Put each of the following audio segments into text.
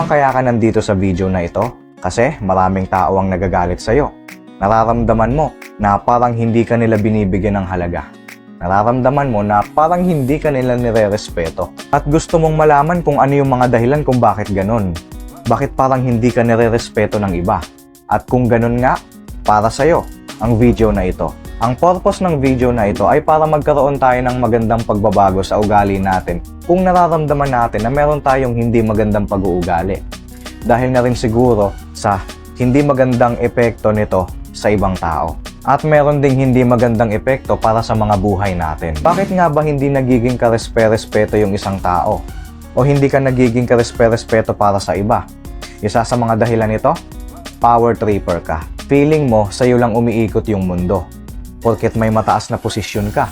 naman kaya ka nandito sa video na ito? Kasi maraming tao ang nagagalit sa'yo. Nararamdaman mo na parang hindi ka nila binibigyan ng halaga. Nararamdaman mo na parang hindi ka nila nire-respeto. At gusto mong malaman kung ano yung mga dahilan kung bakit ganun. Bakit parang hindi ka nire-respeto ng iba. At kung ganun nga, para sa'yo ang video na ito. Ang purpose ng video na ito ay para magkaroon tayo ng magandang pagbabago sa ugali natin kung nararamdaman natin na meron tayong hindi magandang pag-uugali. Dahil na rin siguro sa hindi magandang epekto nito sa ibang tao. At meron ding hindi magandang epekto para sa mga buhay natin. Bakit nga ba hindi nagiging karespe-respeto yung isang tao? O hindi ka nagiging karespe-respeto para sa iba? Isa sa mga dahilan nito, power tripper ka. Feeling mo sa'yo lang umiikot yung mundo. Porket may mataas na posisyon ka.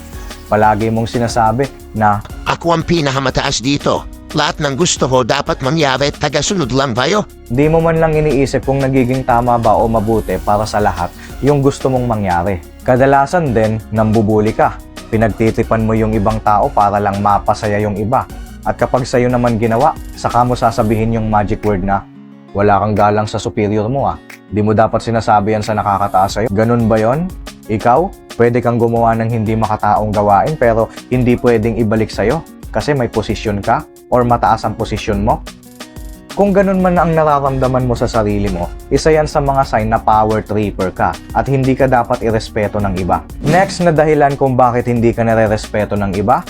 Palagi mong sinasabi na Ako ang pinakamataas dito. Lahat ng gusto ko dapat mangyari, tagasunod lang tayo. di mo man lang iniisip kung nagiging tama ba o mabuti para sa lahat yung gusto mong mangyari. Kadalasan din, nambubuli ka. Pinagtitipan mo yung ibang tao para lang mapasaya yung iba. At kapag sa'yo naman ginawa, saka mo sasabihin yung magic word na, wala kang galang sa superior mo ah. Di mo dapat sinasabi yan sa nakakataas sa'yo. Ganun ba yon? Ikaw, pwede kang gumawa ng hindi makataong gawain pero hindi pwedeng ibalik sa'yo kasi may posisyon ka or mataas ang posisyon mo. Kung ganun man ang nararamdaman mo sa sarili mo, isa yan sa mga sign na power tripper ka at hindi ka dapat irespeto ng iba. Next na dahilan kung bakit hindi ka nare-respeto ng iba,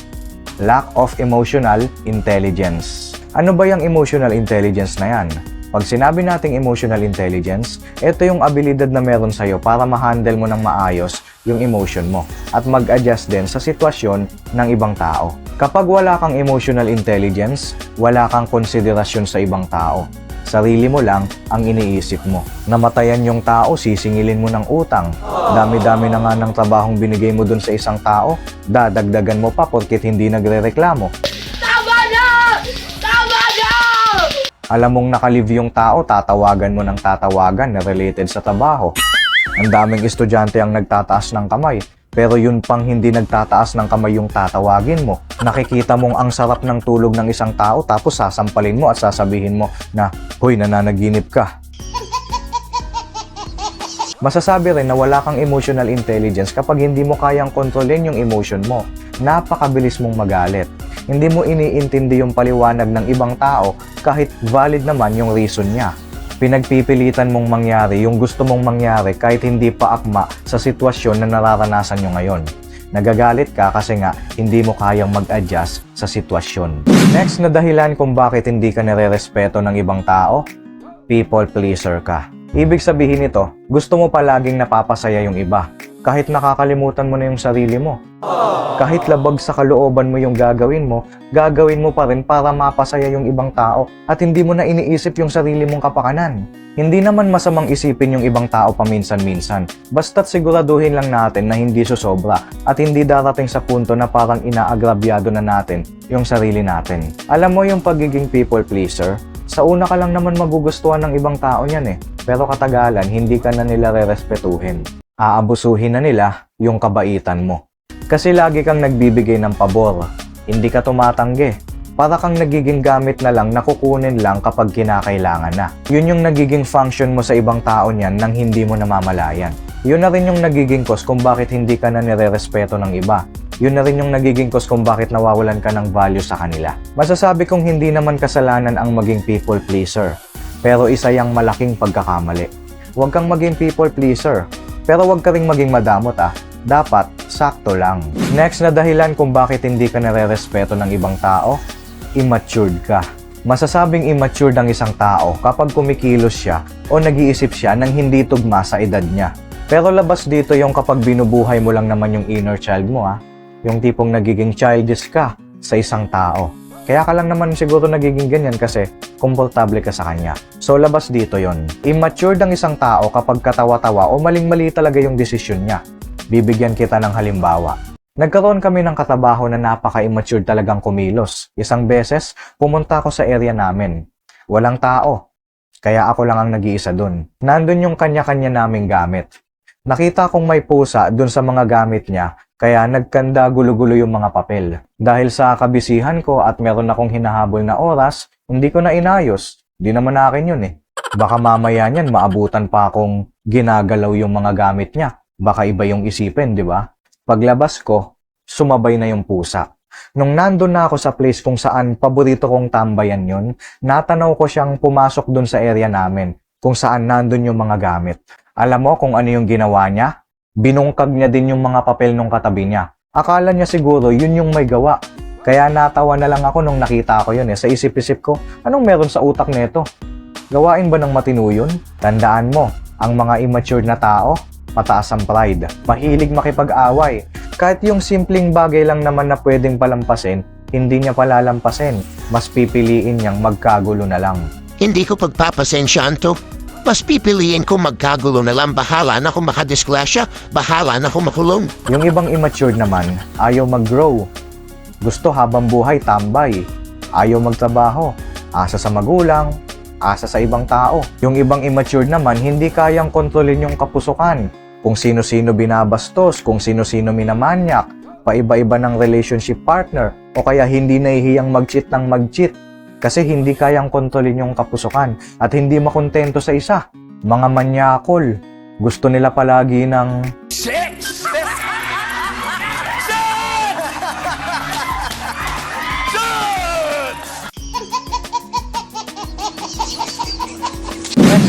lack of emotional intelligence. Ano ba yung emotional intelligence na yan? Pag sinabi nating emotional intelligence, ito yung abilidad na meron sa'yo para ma-handle mo ng maayos yung emotion mo at mag-adjust din sa sitwasyon ng ibang tao. Kapag wala kang emotional intelligence, wala kang konsiderasyon sa ibang tao. Sarili mo lang ang iniisip mo. Namatayan yung tao, sisingilin mo ng utang. Dami-dami na nga ng trabahong binigay mo dun sa isang tao, dadagdagan mo pa porkit hindi nagre-reklamo. Alam mong nakalive yung tao, tatawagan mo ng tatawagan na related sa trabaho. Ang daming estudyante ang nagtataas ng kamay, pero yun pang hindi nagtataas ng kamay yung tatawagin mo. Nakikita mong ang sarap ng tulog ng isang tao tapos sasampalin mo at sasabihin mo na, Hoy, nananaginip ka. Masasabi rin na wala kang emotional intelligence kapag hindi mo kayang kontrolin yung emotion mo. Napakabilis mong magalit. Hindi mo iniintindi yung paliwanag ng ibang tao kahit valid naman yung reason niya. Pinagpipilitan mong mangyari yung gusto mong mangyari kahit hindi pa akma sa sitwasyon na nararanasan nyo ngayon. Nagagalit ka kasi nga hindi mo kayang mag-adjust sa sitwasyon. Next na dahilan kung bakit hindi ka nare-respeto ng ibang tao, people pleaser ka. Ibig sabihin nito, gusto mo palaging napapasaya yung iba, kahit nakakalimutan mo na yung sarili mo. Kahit labag sa kalooban mo yung gagawin mo, gagawin mo pa rin para mapasaya yung ibang tao at hindi mo na iniisip yung sarili mong kapakanan. Hindi naman masamang isipin yung ibang tao paminsan-minsan, basta't siguraduhin lang natin na hindi susobra at hindi darating sa punto na parang inaagrabyado na natin yung sarili natin. Alam mo yung pagiging people pleaser, sa una ka lang naman magugustuhan ng ibang tao niyan eh, pero katagalan hindi ka na nila rerespetuhin. Aabusuhin na nila yung kabaitan mo. Kasi lagi kang nagbibigay ng pabor, hindi ka tumatanggi. Para kang nagiging gamit na lang na kukunin lang kapag kinakailangan na. Yun yung nagiging function mo sa ibang tao niyan nang hindi mo namamalayan. Yun na rin yung nagiging cause kung bakit hindi ka na nire-respeto ng iba. Yun na rin yung nagiging cause kung bakit nawawalan ka ng value sa kanila. Masasabi kong hindi naman kasalanan ang maging people pleaser. Pero isa yung malaking pagkakamali. Huwag kang maging people pleaser. Pero huwag ka ring maging madamot ah. Dapat, sakto lang. Next na dahilan kung bakit hindi ka nare-respeto ng ibang tao, immature ka. Masasabing immature ang isang tao kapag kumikilos siya o nag-iisip siya ng hindi tugma sa edad niya. Pero labas dito yung kapag binubuhay mo lang naman yung inner child mo ah. Yung tipong nagiging childish ka sa isang tao. Kaya ka lang naman siguro nagiging ganyan kasi komportable ka sa kanya. So labas dito yon. Immature ang isang tao kapag katawa-tawa o maling-mali talaga yung desisyon niya. Bibigyan kita ng halimbawa. Nagkaroon kami ng katabaho na napaka-immature talagang kumilos. Isang beses, pumunta ako sa area namin. Walang tao. Kaya ako lang ang nag-iisa dun. Nandun yung kanya-kanya naming gamit. Nakita kong may pusa dun sa mga gamit niya, kaya nagkanda gulo-gulo yung mga papel. Dahil sa kabisihan ko at meron akong hinahabol na oras, hindi ko na inayos. Di naman akin yun eh. Baka mamaya niyan maabutan pa akong ginagalaw yung mga gamit niya. Baka iba yung isipin, di ba? Paglabas ko, sumabay na yung pusa. Nung nandun na ako sa place kung saan paborito kong tambayan yun, natanaw ko siyang pumasok dun sa area namin kung saan nandun yung mga gamit. Alam mo kung ano yung ginawa niya? Binungkag niya din yung mga papel nung katabi niya. Akala niya siguro yun yung may gawa. Kaya natawa na lang ako nung nakita ko yun eh. Sa isip-isip ko, anong meron sa utak nito? Gawain ba ng matino yun? Tandaan mo, ang mga immature na tao, mataas ang pride. Mahilig makipag-away. Kahit yung simpleng bagay lang naman na pwedeng palampasin, hindi niya palalampasin. Mas pipiliin niyang magkagulo na lang. Hindi ko pagpapasensyahan to. Mas pipiliin ko magkagulo na lang bahala na kung makadisgrasya, bahala na kung makulong. Yung ibang immature naman, ayaw mag-grow. Gusto habang buhay tambay. Ayaw magtrabaho. Asa sa magulang, asa sa ibang tao. Yung ibang immature naman, hindi kayang kontrolin yung kapusukan. Kung sino-sino binabastos, kung sino-sino minamanyak, paiba-iba ng relationship partner, o kaya hindi nahihiyang mag-cheat ng mag-cheat. Kasi hindi kayang kontrolin yung kapusukan at hindi makontento sa isa. Mga manyakol. Gusto nila palagi ng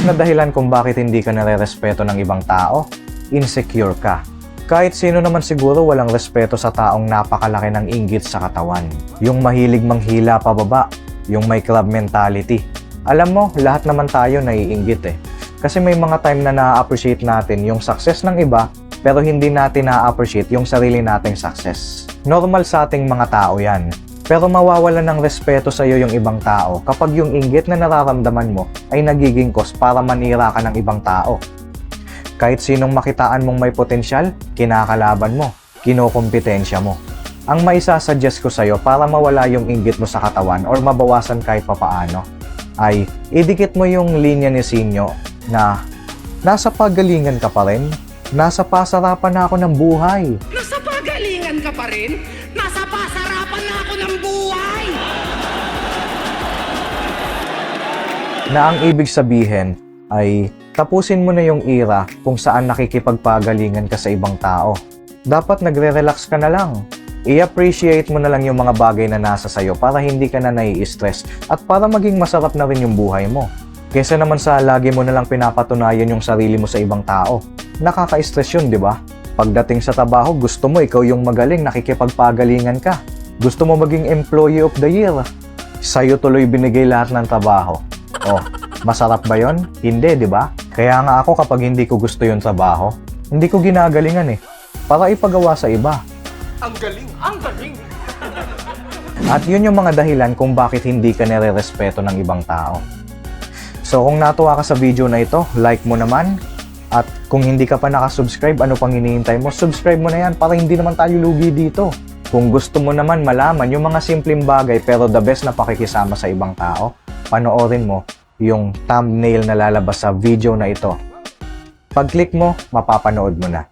Na dahilan kung bakit hindi ka nare-respeto ng ibang tao, insecure ka. Kahit sino naman siguro walang respeto sa taong napakalaki ng inggit sa katawan. Yung mahilig manghila pababa, yung may club mentality. Alam mo, lahat naman tayo naiinggit eh. Kasi may mga time na na-appreciate natin yung success ng iba, pero hindi natin na-appreciate yung sarili nating success. Normal sa ating mga tao yan. Pero mawawala ng respeto sa iyo yung ibang tao kapag yung inggit na nararamdaman mo ay nagiging cause para manira ka ng ibang tao. Kahit sinong makitaan mong may potensyal, kinakalaban mo, kinokompetensya mo. Ang maisasuggest ko sa'yo para mawala yung inggit mo sa katawan or mabawasan kahit papaano, ay idikit mo yung linya ni Sinyo na nasa pagalingan ka pa rin, nasa pasarapan na ako ng buhay. Nasa pagalingan ka pa rin? Na ang ibig sabihin ay tapusin mo na yung era kung saan nakikipagpagalingan ka sa ibang tao. Dapat nagre-relax ka na lang. I-appreciate mo na lang yung mga bagay na nasa sayo para hindi ka na nai-stress at para maging masarap na rin yung buhay mo. Kesa naman sa lagi mo na lang pinapatunayan yung sarili mo sa ibang tao. Nakaka-stress yun, di ba? Pagdating sa trabaho, gusto mo ikaw yung magaling, nakikipagpagalingan ka. Gusto mo maging employee of the year. Sa'yo tuloy binigay lahat ng trabaho. Oh, masarap ba yon? Hindi, di ba? Kaya nga ako kapag hindi ko gusto yung trabaho, hindi ko ginagalingan eh. Para ipagawa sa iba. Ang galing! Ang galing! At yun yung mga dahilan kung bakit hindi ka nire-respeto ng ibang tao. So kung natuwa ka sa video na ito, like mo naman. At kung hindi ka pa nakasubscribe, ano pang hinihintay mo? Subscribe mo na yan para hindi naman tayo lugi dito. Kung gusto mo naman malaman yung mga simpleng bagay pero the best na pakikisama sa ibang tao, panoorin mo yung thumbnail na lalabas sa video na ito. Pag-click mo, mapapanood mo na.